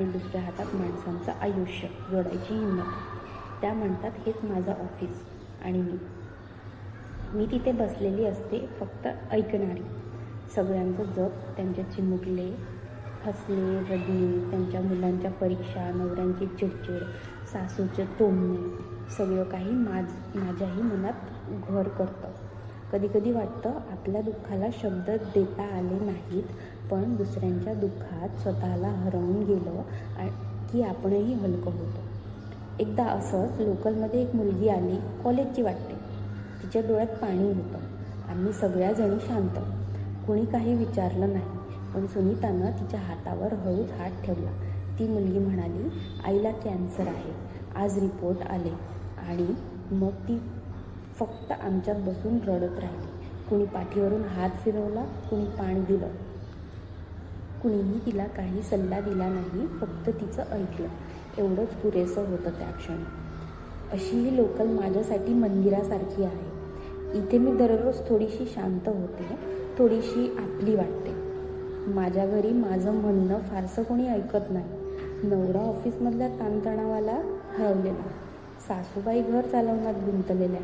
दुसऱ्या हातात माणसांचं आयुष्य जोडायची हिंमत. त्या म्हणतात हेच माझं ऑफिस आणि मी. मी तिथे बसलेली असते फक्त ऐकणारी. सगळ्यांचं जग त्यांचे चिमुकले हसले रडणे त्यांच्या मुलांच्या परीक्षा नवऱ्यांची चिडचिड सासूचे तोंडणे सगळं काही माझ माझ्याही मनात घर करतं. कधी कधी वाटतं आपल्या दुःखाला शब्द देता आले नाहीत पण दुसऱ्यांच्या दुःखात स्वतःला हरवून गेलं की आपणही हलकं होतो. एकदा असंच लोकलमध्ये एक मुलगी आली कॉलेजची वाटते. तिच्या डोळ्यात पाणी होतं. आम्ही सगळ्याजणी शांत. कुणी काही विचारलं नाही पण सुनीतानं तिच्या हातावर हळूच हात ठेवला. ती मुलगी म्हणाली आईला कॅन्सर आहे. आज रिपोर्ट आले. आणि मग ती फक्त आमच्यात बसून रडत राहिली. कुणी पाठीवरून हात फिरवला कुणी पाणी दिलं. कुणीही तिला काही सल्ला दिला नाही फक्त तिचं ऐकलं. एवढंच पुरेसं होतं त्या क्षणी. अशी ही लोकल माझ्यासाठी मंदिरासारखी आहे. इथे मी दररोज थोडीशी शांत होते थोडीशी आपली वाटते. माझ्या घरी माझं म्हणणं फारसं कोणी ऐकत नाही. नवरा ऑफिसमधल्या ताणतणावाला हरवलेला. सासूबाई घर चालवण्यात गुंतलेल्या.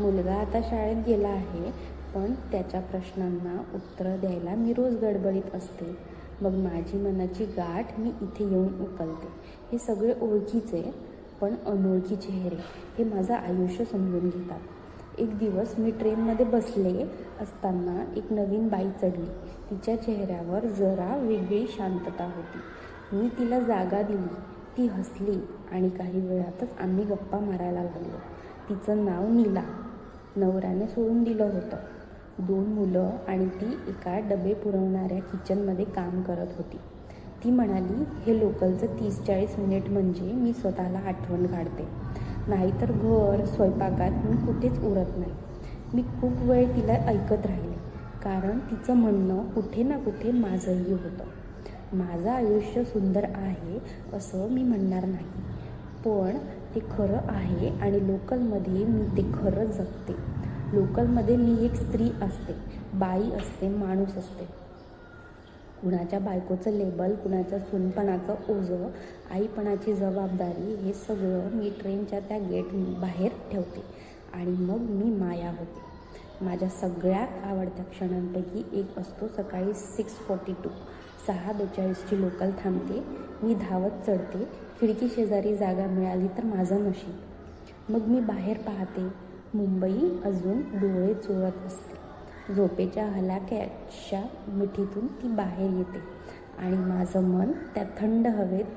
मुलगा आता शाळेत गेला आहे पण त्याच्या प्रश्नांना उत्तरं द्यायला मी रोज गडबडीत असते. मग माझी मनाची गाठ मी इथे येऊन उकलते. हे सगळे ओळखीचे पण अनोळखी चेहरे हे माझं आयुष्य समजून घेतात. एक दिवस मी ट्रेनमध्ये बसले असताना एक नवीन बाई चढली. तिच्या चेहऱ्यावर जरा वेगळी शांतता होती. मी तिला जागा दिली. ती हसली आणि काही वेळातच आम्ही गप्पा मारायला लागलो. तिचं नाव नीला. नवऱ्याने सोडून दिलं होतं. दोन मुलं आणि ती एका डबे पुरवणाऱ्या किचनमध्ये काम करत होती. ती म्हणाली हे लोकलचं तीस चाळीस मिनिट म्हणजे मी स्वतःला आठवण काढते. नाहीतर घर स्वयंपाकात मी कुठेच उरत नाही. मी खूप वेळ तिला ऐकत राहिले. कारण तिचं म्हणणं कुठे ना कुठे माझंही होतं. माझं आयुष्य सुंदर आहे असं मी म्हणणार नाही. पण ते खरं आहे आणि लोकलमध्ये मी ते खरं जगते. लोकलमध्ये मी एक स्त्री असते बाई असते माणूस असते. कुणाच्या बायकोचं लेबल कुणाच्या सुनपणाचं ओझं आईपणाची जबाबदारी हे सगळं मी ट्रेनच्या त्या गेट बाहेर ठेवते आणि मग मी माया होते. माझ्या सगळ्यात आवडत्या क्षणांपैकी एक असतो सकाळी सिक्स फोर्टी टू सहा बेचाळीसची लोकल थांबते. मी धावत चढते. खिडकी शेजारी जागा मिळाली तर माझं नशीब. मग मी बाहेर पाहते. मुंबई अजून डोळे चोळत असते. झोपेच्या हलाक्याच्या मिठीतून ती बाहेर येते. आणि माझं मन त्या थंड हवेत